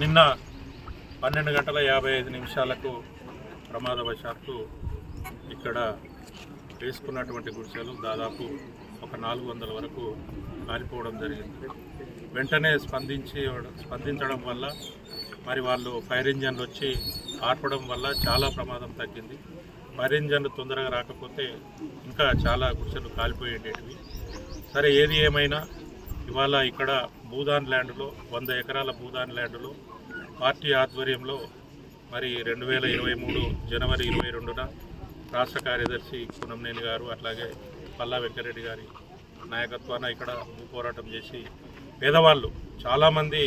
నిన్న పన్నెండు గంటల యాభై ఐదు నిమిషాలకు ప్రమాదవశాత్తు ఇక్కడ వేసుకున్నటువంటి గుడిసెలు దాదాపు ఒక నాలుగు వందల వరకు కాలిపోవడం జరిగింది. వెంటనే స్పందించి స్పందించడం వల్ల మరి వాళ్ళు ఫైర్ ఇంజన్లు వచ్చి ఆర్పడం వల్ల చాలా ప్రమాదం తగ్గింది. ఫైర్ ఇంజన్లు తొందరగా రాకపోతే ఇంకా చాలా గుడిసెలు కాలిపోయేటివి. సరే ఏది ఏమైనా ఇవాళ ఇక్కడ భూదాన్ ల్యాండ్లో వంద ఎకరాల భూదాన్ ల్యాండ్లో పార్టీ ఆధ్వర్యంలో మరి రెండు వేల ఇరవై మూడు జనవరి ఇరవై రెండున రాష్ట్ర కార్యదర్శి కునంనేని గారు అట్లాగే పల్లా వెంకరెడ్డి గారి నాయకత్వాన ఇక్కడ భూ పోరాటం చేసి పేదవాళ్ళు చాలామంది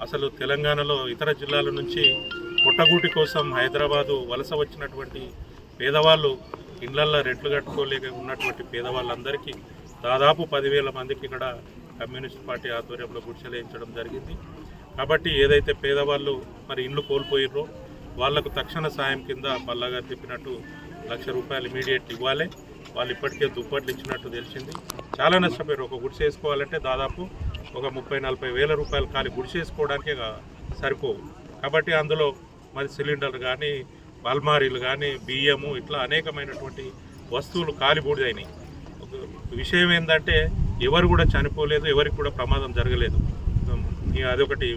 అసలు తెలంగాణలో ఇతర జిల్లాల నుంచి పుట్టగూటి కోసం హైదరాబాదు వలస వచ్చినటువంటి పేదవాళ్ళు ఇళ్ళల్లో రెట్లు కట్టుకోలేక ఉన్నటువంటి పేదవాళ్ళందరికీ దాదాపు పదివేల మందికి ఇక్కడ కమ్యూనిస్ట్ పార్టీ ఆధ్వర్యంలో గుడిసెలేయించడం జరిగింది. కాబట్టి ఏదైతే పేదవాళ్ళు మరి ఇండ్లు కోల్పోయిర్రో వాళ్ళకు తక్షణ సాయం కింద పల్లాగా చెప్పినట్టు లక్ష రూపాయలు ఇమీడియట్ ఇవ్వాలి. వాళ్ళు ఇప్పటికే దుప్పట్లు ఇచ్చినట్టు తెలిసింది. చాలా నష్టపోయారు. ఒక గుడిసె వేసుకోవాలంటే దాదాపు ఒక ముప్పై నలభై వేల రూపాయలు ఖాళీ గుడిసె వేసుకోవడానికే సరిపోవు. కాబట్టి అందులో మరి సిలిండర్ కానీ అల్మారీలు కానీ బియ్యము ఇట్లా అనేకమైనటువంటి వస్తువులు కాలి బూడిదైనాయి. విషయం ఏంటంటే ఎవరు కూడా చనిపోలేదు ఎవరికి కూడా ప్రమాదం జరగలేదు. అదొకటి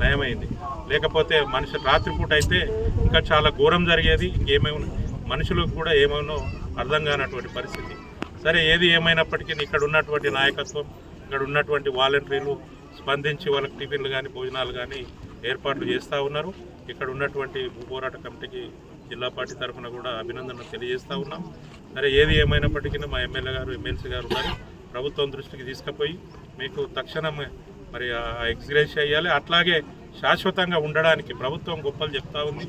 నయమైంది. లేకపోతే మనిషి రాత్రిపూట అయితే ఇంకా చాలా ఘోరం జరిగేది ఇంకేమైనా మనుషులకు కూడా ఏమేమో అర్థం కానటువంటి పరిస్థితి. సరే ఏది ఏమైనప్పటికీ ఇక్కడ ఉన్నటువంటి నాయకత్వం ఇక్కడ ఉన్నటువంటి వాలంటీర్లు స్పందించి వాళ్ళకి టిఫిన్లు కానీ భోజనాలు కానీ ఏర్పాట్లు చేస్తూ ఉన్నారు. ఇక్కడ ఉన్నటువంటి పోరాట కమిటీకి జిల్లా పార్టీ తరఫున కూడా అభినందనలు తెలియజేస్తూ ఉన్నాం. సరే ఏది ఏమైనప్పటికీ మా ఎమ్మెల్యే గారు ఎమ్మెల్సీ గారు ఉన్నారు. ప్రభుత్వం దృష్టికి తీసుకుపోయి మీకు తక్షణం మరి ఆ చేయాలి. అట్లాగే శాశ్వతంగా ఉండడానికి ప్రభుత్వం గొప్పలు చెప్తా ఉంది.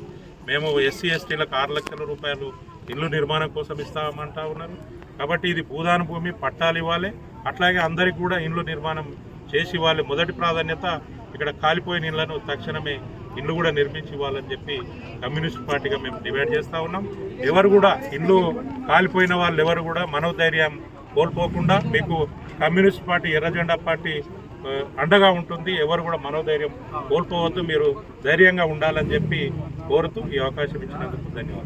మేము ఎస్సీ ఎస్టీలకు ఆరు లక్షల రూపాయలు ఇల్లు నిర్మాణం కోసం ఇస్తామంటా ఉన్నారు. కాబట్టి ఇది భూదాన భూమి పట్టాలు ఇవ్వాలి. అట్లాగే అందరికి కూడా ఇండ్లు నిర్మాణం చేసి ఇవ్వాలి. మొదటి ప్రాధాన్యత ఇక్కడ కాలిపోయిన ఇళ్ళను తక్షణమే ఇల్లు కూడా నిర్మించి ఇవ్వాలని చెప్పి కమ్యూనిస్ట్ పార్టీగా మేము డిమాండ్ చేస్తూ ఉన్నాం. ఎవరు కూడా ఇల్లు కాలిపోయిన వాళ్ళు ఎవరు కూడా మనోధైర్యం కోల్పోకుండా మీకు కమ్యూనిస్ట్ పార్టీ ఎర్రజెండా పార్టీ అండగా ఉంటుంది. ఎవరు కూడా మనోధైర్యం కోల్పోవద్దు. మీరు ధైర్యంగా ఉండాలని చెప్పి కోరుతూ ఈ అవకాశం ఇచ్చినందుకు ధన్యవాదాలు.